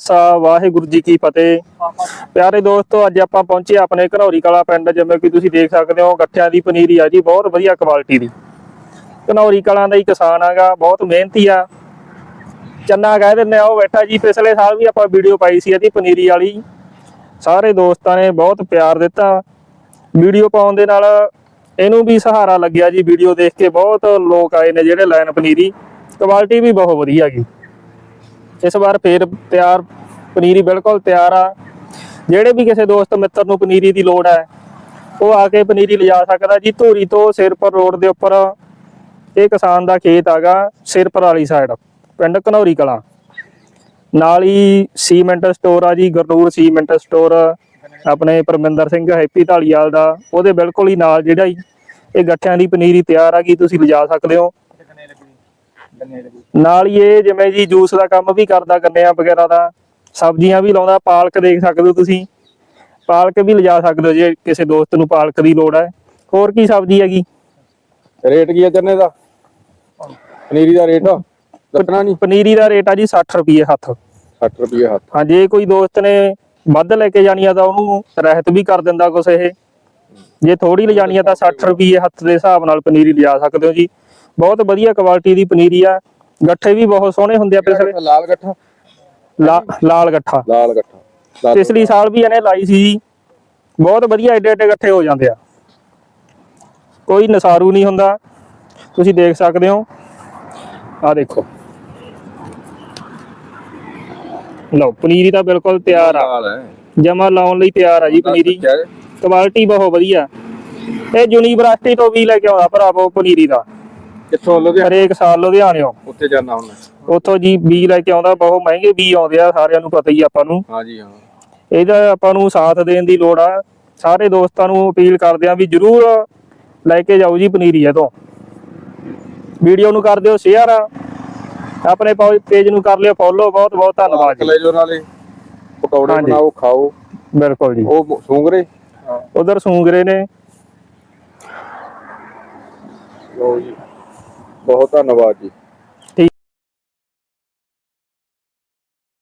ਸਾ ਵਾਹਿਗੁਰੂ ਜੀ ਕੀ ਫਤਿਹ। ਪਿਆਰੇ ਦੋਸਤੋ, ਅੱਜ ਆਪਾਂ ਪਹੁੰਚੇ ਆਪਣੇ ਘਨੌਰੀ ਕਲਾ ਪਿੰਡ, ਜਿਵੇਂ ਕਿ ਤੁਸੀਂ ਦੇਖ ਸਕਦੇ ਹੋ, ਗੱਠਿਆਂ ਦੀ ਪਨੀਰੀ ਆ ਜੀ, ਬਹੁਤ ਵਧੀਆ ਕੁਆਲਿਟੀ ਦੀ। ਘਨੌਰੀ ਕਲਾਂ ਦਾ ਹੀ ਕਿਸਾਨ ਆਗਾ, ਬਹੁਤ ਮਿਹਨਤੀ ਆ। ਚੰਨਾ ਕਹਿ ਦਿੰਦੇ ਆ, ਉਹ ਬੈਠਾ ਜੀ, ਪਿਛਲੇ ਸਾਲ ਵੀ ਆਪਾਂ ਵੀਡੀਓ ਪਾਈ ਸੀ ਇਹਦੀ ਪਨੀਰੀ ਵਾਲੀ। ਸਾਰੇ ਦੋਸਤਾਂ ਨੇ ਬਹੁਤ ਪਿਆਰ ਦਿੱਤਾ। ਵੀਡੀਓ ਪਾਉਣ ਦੇ ਨਾਲ ਇਹਨੂੰ ਵੀ ਸਹਾਰਾ ਲੱਗਿਆ ਜੀ, ਵੀਡੀਓ ਦੇਖ ਕੇ ਬਹੁਤ ਲੋਕ ਆਏ ਨੇ ਜਿਹੜੇ ਲੈਣ ਪਨੀਰੀ। ਕੁਆਲਿਟੀ ਵੀ ਬਹੁਤ ਵਧੀਆ ਗਈ ਇਸ ਵਾਰ ਫੇਰ ਤਿਆਰ, ਪਨੀਰੀ ਬਿਲਕੁਲ ਤਿਆਰ ਆ। ਜਿਹੜੇ ਵੀ ਕਿਸੇ ਦੋਸਤ ਮਿੱਤਰ ਨੂੰ ਪਨੀਰੀ ਦੀ ਲੋੜ ਹੈ, ਉਹ ਆ ਕੇ ਪਨੀਰੀ ਲਿਜਾ ਸਕਦਾ ਜੀ। ਧੂਰੀ ਤੋਂ ਸਿਰਪੁਰ ਰੋਡ ਦੇ ਉੱਪਰ ਇਹ ਕਿਸਾਨ ਦਾ ਖੇਤ ਆਗਾ ਸਿਰਪੁਰ ਵਾਲੀ ਸਾਈਡ ਪਿੰਡ ਘਨੌਰੀ ਕਲਾਂ। ਨਾਲ ਹੀ ਸੀਮੈਂਟ ਸਟੋਰ ਆ ਜੀ, ਗਰਨੂਰ ਸੀਮੈਂਟ ਸਟੋਰ, ਆਪਣੇ ਪਰਮਿੰਦਰ ਸਿੰਘ ਹੈਪੀ ਢਾਲੀਵਾਲ ਦਾ, ਉਹਦੇ ਬਿਲਕੁਲ ਹੀ ਨਾਲ ਜਿਹੜਾ ਹੀ, ਇਹ ਗੱਠਿਆਂ ਦੀ ਪਨੀਰੀ ਤਿਆਰ ਆ ਗਈ ਤੁਸੀਂ ਲਿਜਾ ਸਕਦੇ ਹੋ। ਨਾਲ ਹੀ ਇਹ ਜਿਵੇਂ ਜੀ ਜੂਸ ਦਾ ਕੰਮ ਵੀ ਕਰਦਾ ਗੰਨਿਆਂ ਵਗੈਰਾ ਦਾ ਸਬਜ਼ੀਆਂ ਵੀ ਲਾਉਂਦਾ ਪਾਲਕ ਦੇਖ ਸਕਦੇ ਹੋ ਤੁਸੀਂ। ਪਾਲਕ ਵੀ ਲਿਜਾ ਸਕਦੇ ਹੋ ਜੇ ਕਿਸੇ ਦੋਸਤ ਨੂੰ ਪਾਲਕ ਦੀ ਲੋੜ ਹੈ। ਹੋਰ ਕੀ ਸਬਜ਼ੀ ਹੈਗੀ? ਰੇਟ ਕੀ ਹੈ ਚੰਨੇ ਦਾ? ਪਨੀਰੀ ਦਾ ਰੇਟ ਦੱਸਣਾ ਨਹੀਂ। ਪਨੀਰੀ ਦਾ ਰੇਟ ਆ ਜੀ 60 ਰੁਪਏ ਹੱਥ। 60 ਰੁਪਏ ਹੱਥ। ਹਾਂ ਜੇ ਕੋਈ ਦੋਸਤ ਨੇ ਵੱਧ ਲੈ ਕੇ ਜਾਣੀ ਆ ਤਾਂ ਉਹਨੂੰ ਰਹਿਤ ਵੀ ਕਰ ਦਿੰਦਾ ਕੁਛ ਇਹ। ਜੇ ਥੋੜੀ ਲਿਜਾਣੀ ਆ ਤਾਂ 60 ਰੁਪਏ ਹੱਥ ਦੇ ਹਿਸਾਬ ਨਾਲ ਪਨੀਰੀ ਲਿਜਾ ਸਕਦੇ ਹੋ ਜੀ। ਬਹੁਤ ਵਧੀਆ ਕੁਆਲਿਟੀ ਦੀ ਪਨੀਰੀ ਆ। ਗੱਠੇ ਵੀ ਬਹੁਤ ਸੋਹਣੇ ਹੁੰਦੇ ਆ ਪਿਛਲੇ ਲਾਲ ਗੱਠਾ? ਲਾਲ ਗੱਠਾ। ਲਾਲ ਗੱਠਾ। ਪਿਛਲੀ ਸਾਲ ਵੀ ਇਹਨੇ ਲਾਈ ਸੀ। ਬਹੁਤ ਵਧੀਆ ਏਡੇ ਏਡੇ ਇਕੱਠੇ ਹੋ ਜਾਂਦੇ ਆ। ਕੋਈ ਨਸਾਰੂ ਨਹੀਂ ਹੁੰਦਾ। ਤੁਸੀਂ ਦੇਖ ਸਕਦੇ ਹੋ। ਆ ਦੇਖੋ। ਲਓ ਪਨੀਰੀ ਤਾਂ ਬਿਲਕੁਲ ਤਿਆਰ ਆ। ਜਮਾ ਲਾਉਣ ਲਈ ਤਿਆਰ ਆ ਜੀ ਪਨੀਰੀ? ਕੁਆਲਿਟੀ ਬਹੁਤ ਵਧੀਆ। ਇਹ ਯੂਨੀਵਰਸਿਟੀ ਤੋਂ ਵੀ ਲੈ ਕੇ ਆਉਂਦਾ ਭਰਾਵੋ ਪਨੀਰੀ ਦਾ। ਕਿੱਥੋਂ ਲੁਧਿਆਣਾ? ਹਰੇਕ ਸਾਲ ਲੁਧਿਆਣਿਓਂ ਉੱਥੇ ਜਾਣਾ ਹੁਣ। ਉੱਥੋਂ ਜੀ ਬੀ ਲੈ ਕੇ ਆਉਂਦਾ ਬਹੁਤ ਮਹਿੰਗੇ ਬੀ ਆਉਂਦੇ ਆ ਸਾਰਿਆਂ ਨੂੰ ਪਤਾ ਹੀ ਆ ਆਪਾਂ ਨੂੰ। ਹਾਂਜੀ ਹਾਂ। ਇਹਦਾ ਆਪਾਂ ਨੂੰ ਸਾਥ ਦੇਣ ਦੀ ਲੋੜ ਆ। ਸਾਰੇ ਦੋਸਤਾਂ ਨੂੰ ਅਪੀਲ ਕਰਦੇ ਆ ਵੀ ਜਰੂਰ ਲੈ ਕੇ ਜਾਓ ਜੀ ਪਨੀਰੀ ਇਹ ਤੋਂ ਵੀਡੀਓ ਨੂੰ ਕਰ ਦਿਓ ਸ਼ੇਅਰ ਆਪਣੇ ਪੇਜ ਨੂੰ ਕਰ ਲਿਓ ਫੋਲੋ ਬਹੁਤ ਬਹੁਤ ਧੰਨਵਾਦ ਜੀ। ਲੈ ਜੋ ਨਾਲੇ ਪਕੌੜੇ ਹਾਂਜੀ। ਬਣਾਓ ਖਾਓ। ਬਿਲਕੁਲ ਜੀ। ਉਹ ਸੂੰਗਰੇ? ਉਧਰ ਸੂੰਗਰੇ ਨੇ। ਲਓ ਜੀ। ਬਹੁਤ ਧੰਨਵਾਦ ਜੀ।